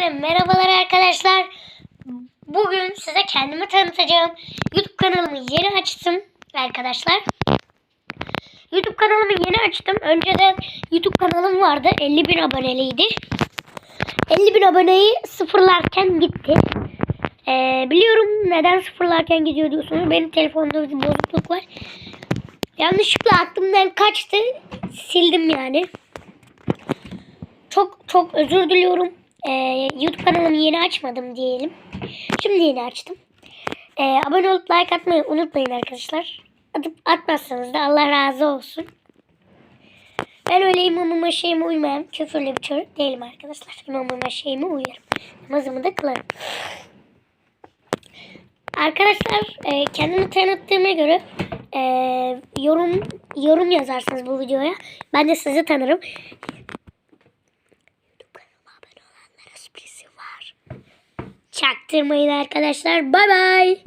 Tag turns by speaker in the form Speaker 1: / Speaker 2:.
Speaker 1: Hepinize merhabalar arkadaşlar. Bugün size kendimi tanıtacağım. YouTube kanalımı yeni açtım arkadaşlar. YouTube kanalımı yeni açtım. Önceden YouTube kanalım vardı. 50 bin aboneliydi. 50 bin aboneyi sıfırlarken gitti. Ee, biliyorum neden sıfırlarken gidiyor diyorsunuz. Benim telefonda bir bozukluk var. Yanlışlıkla aklımdan kaçtı. Sildim yani. Çok çok özür diliyorum. Ee, YouTube kanalımı yeni açmadım diyelim. Şimdi yeni açtım. Ee, abone olup like atmayı unutmayın arkadaşlar. Atıp atmazsanız da Allah razı olsun. Ben öyle imamıma şeyime uymayan küfürlü bir çocuk değilim arkadaşlar. İmamıma şeyime uyarım. Namazımı da kılarım. Arkadaşlar e, kendimi tanıttığıma göre e, yorum yorum yazarsınız bu videoya. Ben de sizi tanırım. YouTube kanalıma abone olanlara sürprizi var. Çaktırmayın arkadaşlar. Bay bay.